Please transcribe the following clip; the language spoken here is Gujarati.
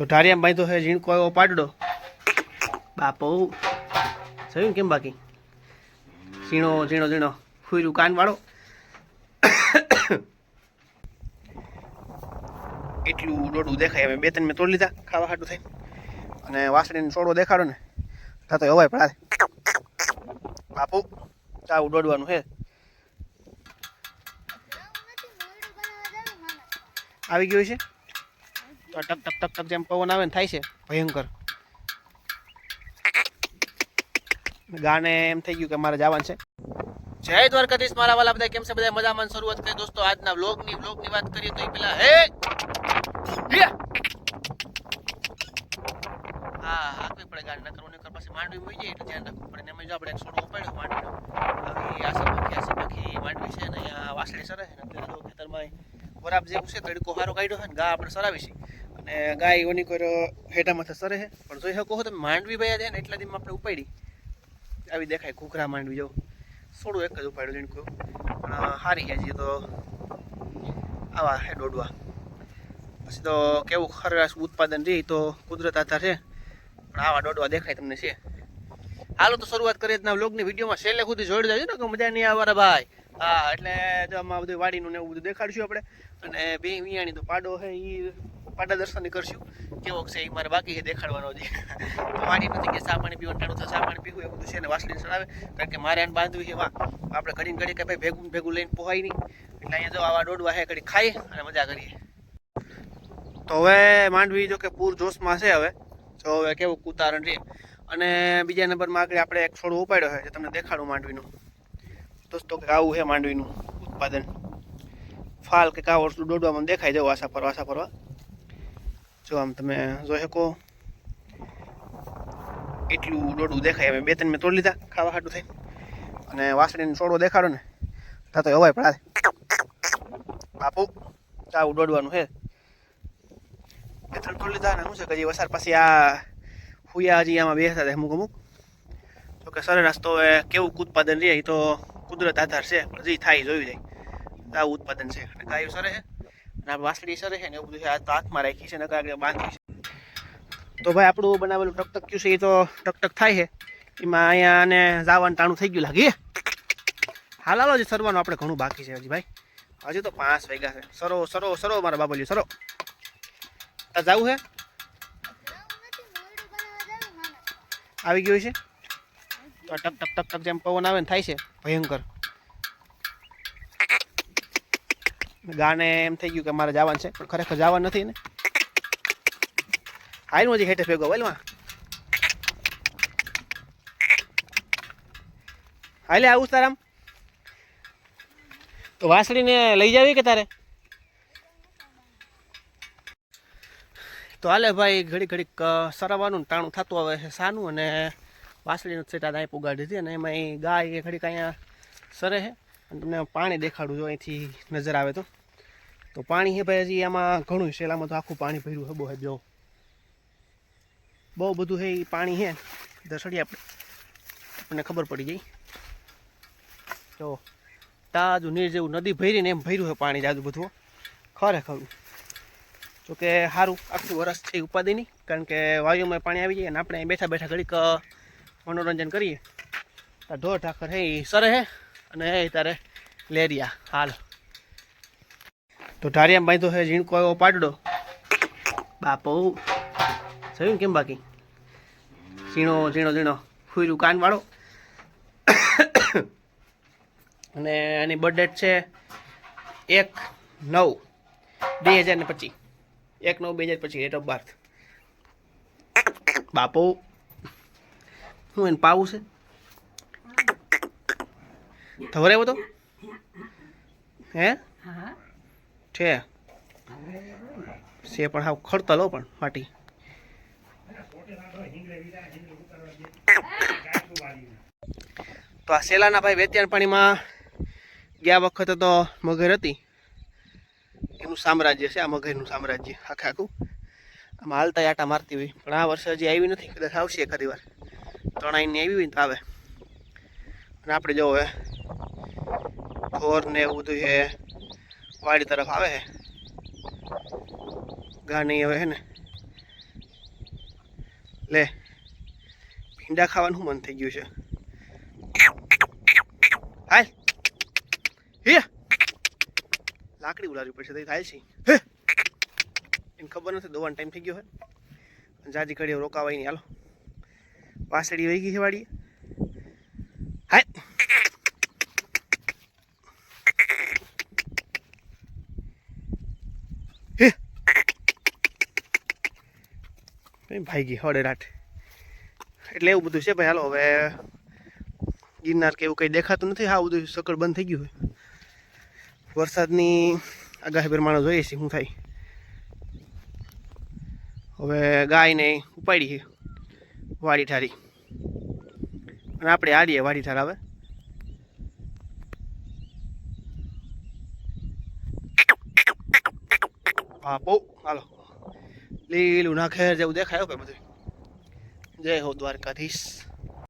તો ઢારિયામાં બાંધ્યો છે, ઝીણકો એવો પાડડો. બાપો, થયું કેમ બાકી? ઝીણો ઝીણો ઝીણો. ખુર્યું કાનવાળો એટલું ડોડું દેખાય, અમે બે ત્રણ મેં તોડી લીધા, ખાવા હાટું થઈ અને વાસળીનો છોડો દેખાડો ને થતો હવાય પડાય બાપુ આવું દોડવાનું છે આવી ગયું છે? ટક ટક ટક ટક જેમ પવન આવે ને થાય છે, ભયંકર. ગાને એમ થઈ ગયું કે મારે જવાનું છે. જય દ્વારકાધીશ મારા વાલા બધા કેમ છે બધા મજામાં શરૂઆત કરી. દોસ્તો, આજના વ્લોગની વ્લોગની વાત કરીએ તો પેલા હે! હે! હાકવી પડે ગાડી, નકર નકર પછી માંડવી હોય જાય એટલે ધ્યાન રાખવું પડે. એમાં જો આપણે એક છોડો ઉપાડ્યો માંડવી આસી પાખી આસી પાખી માંડવી છે ને અહીંયા વાસળી સરે. ને ખેતરમાં વરાપ જેવું છે, તડકો સારો કાઢ્યો છે ને ગા આપણે સરાવી છે અને ગાય ઓની કોઈ હેઠા માથે સરે છે પણ જોઈ શકો તમે, માંડવી ભાઈ છે ને, એટલા દીમાં આપણે ઉપાડી. આવી દેખાય, ઘૂઘરા માંડવી જો થોડું એક જ ઉપાડ્યું જીણકું પણ હારી ગયા છે તો આવા હે દોડવા. પછી તો કેવું ખરાશ ઉત્પાદન રહી, તો કુદરત આધાર છે. પણ આવા દોડવા દેખાય તમને છે. હાલો તો શરૂઆત કરીએ જ ના વ્લોગની વિડીયોમાં. છેલ્લે સુધી જોડી દેજો ને, કે મજા નહીં આવવાના ભાઈ. હા, એટલે આમાં બધું વાડીનું ને એવું બધું દેખાડશું આપણે. અને બે વિયાણી તો પાડો છે એ પાડા દર્શન કરશું. કેવો છે એ મારે બાકી છે દેખાડવાનો છે તો વાડી નથી કે સા પાણી પીવાનું ટાણું થાય સા પાણી પીવું એ બધું છે ને વાસળી ચડાવે કારણ કે મારે આને બાંધવી છે, વાહ. આપણે ઘડી ઘડી કે ભાઈ ભેગું ભેગું લઈને પોહાય નહીં. એટલે અહીંયા જો આવા દોડવા છે ઘડી ખાઈ અને મજા કરીએ. તો હવે માંડવી જો કે પૂર જોશમાં છે હવે. જો હવે કેવું કુતારણ રે અને બીજા નંબરમાં આગળ આપણે એક છોડ ઉપાડ્યો છે, જે તમને દેખાડું માંડવીનું. દોસ્તો, કે આવું છે માંડવીનું ઉત્પાદન. ફાલ કે કાવ વસ્તુ દોડવામાં દેખાય જવું આશા ફરવા આશા ફરવા જો આમ તમે જોઈ શકો. એટલું દોડું દેખાય અમે બે ત્રણ મેં તોડી લીધા, ખાવા હાટું થઈ. અને વાસણીને છોડો દેખાડો ને. તા તો હવાય પડાય. બાપુ આવું દોડવાનું છે બે ત્રણ તોડી લીધા ને, શું છે કે હજી વસાર પછી આ હુયા હજી આમાં બેસતા હતા અમુક અમુક. તો કે સરેરાશ તો હવે કેવું ઉત્પાદન રહે એ તો કુદરત આધાર છે. પણ જે થાય જોયું જાય. આવું ઉત્પાદન છે. અને ગાયું સરે છે અને આ વાસળી સરે છે ને એવું બધું છે, આ તો હાથમાં રાખી છે ને આગળ બાંધી છે. તો ભાઈ આપણું બનાવેલું ટકટક્યું છે, એ તો ટકટક થાય છે. એમાં અહીંયા અને જવાનું ટાણું થઈ ગયું લાગે. હાલ, હાલો, હજી સરવાનું આપણે ઘણું બાકી છે હજી ભાઈ. હજી તો પાંચ વાગ્યા છે. સરો સરો સરો મારા બાબલ્યું સરો. તાર જવું છે આવી ગયું છે તો ટક ટક ટક ટક જેમ પવન આવે ને થાય છે, ભયંકર. ગાને એમ થઈ ગયું કે મારે જવાનું છે, પણ ખરેખર જવાનું નથી ને. હાલ હું હજી હેઠે ભેગો બોલમાં હાલે આવું તારામ તો વાસળીને લઈ જાવી કે તારે? તો હાલે ભાઈ, ઘડી ઘડીક સરવાનું ટાણું થતું આવે છે સાનું અને વાસળીનું સેટા અહીં પુગાડી હતી અને એમાં ગાય ઘડીક અહીંયા સરે છે. અને તમને પાણી દેખાડું જો અહીંથી નજર આવે તો. તો પાણી છે ભાઈ હજી આમાં ઘણું શેલામાં તો આખું પાણી ભર્યું હે બહુ હે, જો. બહુ બધું છે એ પાણી છે દસડી આપણે આપણને ખબર પડી ગઈ. તો તાજું નીર જેવું નદી ભરીને એમ ભર્યું છે પાણી જાજુ બધું હો. ખરેખર. જો કે સારું આખું વરસ છે ઉપાધિની, કારણ કે વાયુમાં પાણી આવી જાય અને આપણે બેઠા બેઠા ઘડીક મનોરંજન કરીએ. ઢોર ઠાકર હે એ સરે હે. અને એ તારે લેરિયા હાલ. તો ઢારિયામાં બાંધ્યો હે ઝીણકો એવો પાડડો. બાપો. થયું કેમ બાકી? ઝીણો ઝીણો ઝીણો. ખુર્યું કાનવાળો. અને એની બર્થડેટ છે એક નવ બે હજાર ને પચીસ. એક નવ બે હજાર પચીસ ડેટ ઓફ બર્થ બાપો. હું એને પાવું છે? ધવરે તો. હે? છે. છે પણ હા ખડતા લો પણ માટી. તો આ સેલાના ભાઈ વેચાણ પાણીમાં ગયા વખતે તો મગર હતી. એનું સામ્રાજ્ય છે આ મગરનું સામ્રાજ્ય આખે આખું. આમાં હાલતા આટા મારતી હોય. પણ આ વર્ષે હજી આવી નથી કદાચ આવશે ખરી વાર. તણાઈને આવી હોય ને તો આવે. અને આપણે જો હવે ઢોર ને એવું બધું છે, વાડી તરફ આવે છે. ગાની હવે છે ને. લે, ભીંડા ખાવાનું મન થઈ ગયું છે? હાલ. હે. લાકડી ઉલાડવી પડશે તો થાય છે હે. એને ખબર નથી દોવાનો ટાઈમ થઈ ગયો હે જાજી ઘડી રોકાવાય નહીં, હાલો. વાસળી વહી ગઈ છે વાડીએ. ભાઈ ભાઈ ગઈ હડે રાત. એટલે એવું બધું છે ભાઈ, હાલો, હવે ગિરનાર કે એવું કંઈ દેખાતું નથી, હા, બધું સકળ બંધ થઈ ગયું હોય વરસાદની આગાહી પ્રમાણે જોઈએ છે શું થાય. હવે ગાયને ઉપાડી છે, વાડી ઠારી. અને આપણે આડીએ વાડી ઠાર આવે હા, બહુ, હાલો. લીલું નાખેર જેવું દેખાય ભાઈ બધું જય હો દ્વારકાધીશ.